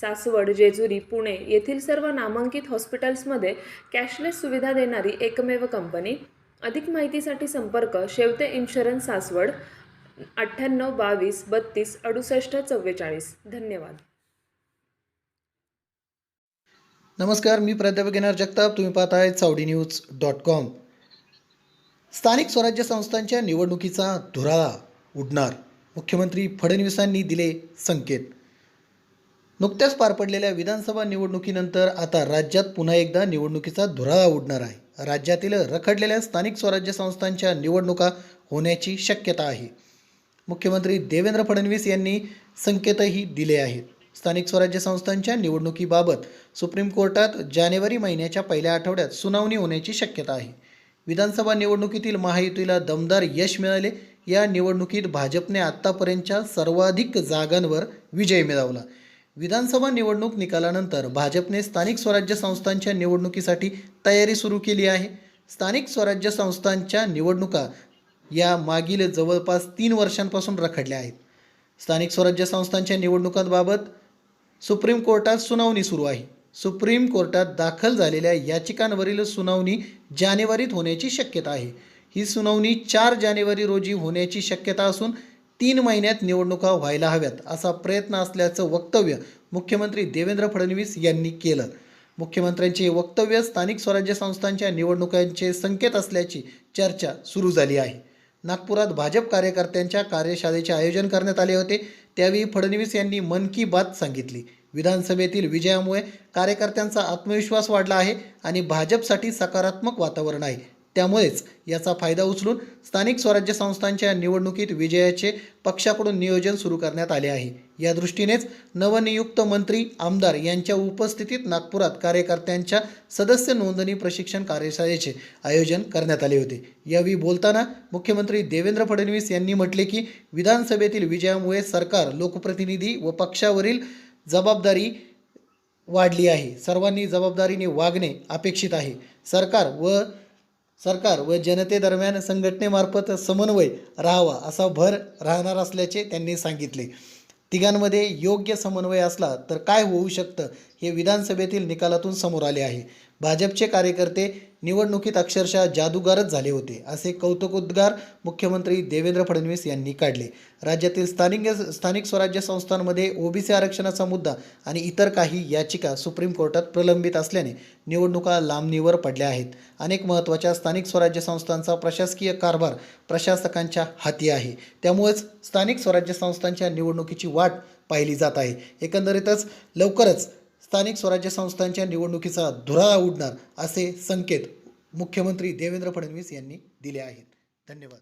सासवड जेजुरी पुणे येथील सर्व नामांकित हॉस्पिटल्समध्ये कॅशलेस सुविधा देणारी एकमेव कंपनी. अधिक माहितीसाठी संपर्क शेवते इन्शुरन्स सासवड अठ्ठ्याण्णव बावीस बत्तीस अडुसष्ट चव्वेचाळीस. धन्यवाद. नमस्कार मी प्राध्यापक येणार जगताप. तुम्ही पाहत आहात चावडी न्यूज डॉट कॉम. स्थानिक स्वराज्य संस्थांच्या निवडणुकीचा धुराळा उडणार. मुख्यमंत्री फडणवीसांनी दिले संकेत. नुकत्याच पार पडलेल्या विधानसभा निवडणुकीनंतर आता राज्यात पुन्हा एकदा निवडणुकीचा धुराळा उडणार आहे. राज्यातील रखडलेल्या स्थानिक स्वराज्य संस्थांच्या निवडणुका होण्याची शक्यता आहे. मुख्यमंत्री देवेंद्र फडणवीस यांनी संकेतही दिले आहेत. स्थानिक स्वराज्य संस्थांच्या निवडणुकीबाबत सुप्रीम कोर्टात जानेवारी महिन्याच्या पहिल्या आठवड्यात सुनावणी होण्याची शक्यता आहे. विधानसभा निवडणुकीतील महायुतीला दमदार यश मिळाले. या निवडणुकीत भाजपने आत्तापर्यंतच्या सर्वाधिक जागांवर विजय मिळवला. विधानसभा निवडणूक निकालानंतर भाजपने स्थानिक स्वराज्य संस्थांच्या निवडणुकीसाठी तयारी सुरू केली आहे. स्थानिक स्वराज्य संस्थांच्या निवडणुका या मागील जवळपास तीन वर्षांपासून रखडल्या आहेत. स्थानिक स्वराज्य संस्थांच्या निवडणुकांबाबत सुप्रीम कोर्टात सुनावणी सुरू आहे. सुप्रीम कोर्टात दाखल झालेल्या याचिकांवरील सुनावणी जानेवारीत होण्याची शक्यता आहे. ही सुनावणी चार जानेवारी रोजी होण्याची शक्यता असून तीन महिन्यात निवडणुका व्हायला हव्यात असा प्रयत्न असल्याचं वक्तव्य मुख्यमंत्री देवेंद्र फडणवीस यांनी केलं. मुख्यमंत्र्यांचे वक्तव्य स्थानिक स्वराज्य संस्थांच्या निवडणुकांचे संकेत असल्याची चर्चा सुरू झाली आहे. नागपुरात भाजप कार्यकर्त्यांच्या कार्यशाळेचे आयोजन करण्यात आले होते त्यावेळी फडणवीस यांनी मन की बात सांगितली. विधानसभेतील विजयामुळे कार्यकर्त्यांचा आत्मविश्वास वाढला आहे आणि भाजपसाठी सकारात्मक वातावरण आहे. त्यामुळेच याचा फायदा उचलून स्थानिक स्वराज्य संस्थांच्या निवडणुकीत विजयाचे पक्षाकडून नियोजन सुरू करण्यात आले आहे. या दृष्टीनेच नवनियुक्त मंत्री आमदार यांच्या उपस्थितीत नागपुरात कार्यकर्त्यांच्या सदस्य नोंदणी प्रशिक्षण कार्यशाळेचे आयोजन करण्यात आले होते. यावेळी बोलताना मुख्यमंत्री देवेंद्र फडणवीस यांनी म्हटले की विधानसभेतील विजयामुळे सरकार लोकप्रतिनिधी व पक्षावरील जबाबदारी वाढली आहे. सर्वांनी जबाबदारीने वागणे अपेक्षित आहे. सरकार व सरकार व जनतेदरम्यान संघटनेमार्फत समन्वय राहावा असा भर राहणार असल्याचे त्यांनी सांगितले. तिघांमध्ये योग्य समन्वय असला तर काय होऊ शकतं हे विधानसभेतील निकालातून समोर आले आहे. भाजपचे कार्यकर्ते निवडणुकीत अक्षरशः जादूगारच झाले होते असे कौतुकोद्गार मुख्यमंत्री देवेंद्र फडणवीस यांनी काढले. राज्यातील स्थानिक स्थानिक स्वराज्य संस्थांमध्ये ओबीसी आरक्षणाचा मुद्दा आणि इतर काही याचिका सुप्रीम कोर्टात प्रलंबित असल्याने निवडणुका लांबणीवर पडल्या आहेत. अनेक महत्त्वाच्या स्थानिक स्वराज्य संस्थांचा प्रशासकीय कारभार प्रशासकांच्या हाती आहे. त्यामुळेच स्थानिक स्वराज्य संस्थांच्या निवडणुकीची वाट पाहिली जात आहे. एकंदरीतच लवकरच स्थानिक स्वराज्य संस्थांच्या निवडणुकीचा धुराळा उडणार असे संकेत मुख्यमंत्री देवेंद्र फडणवीस यांनी दिले आहेत. धन्यवाद.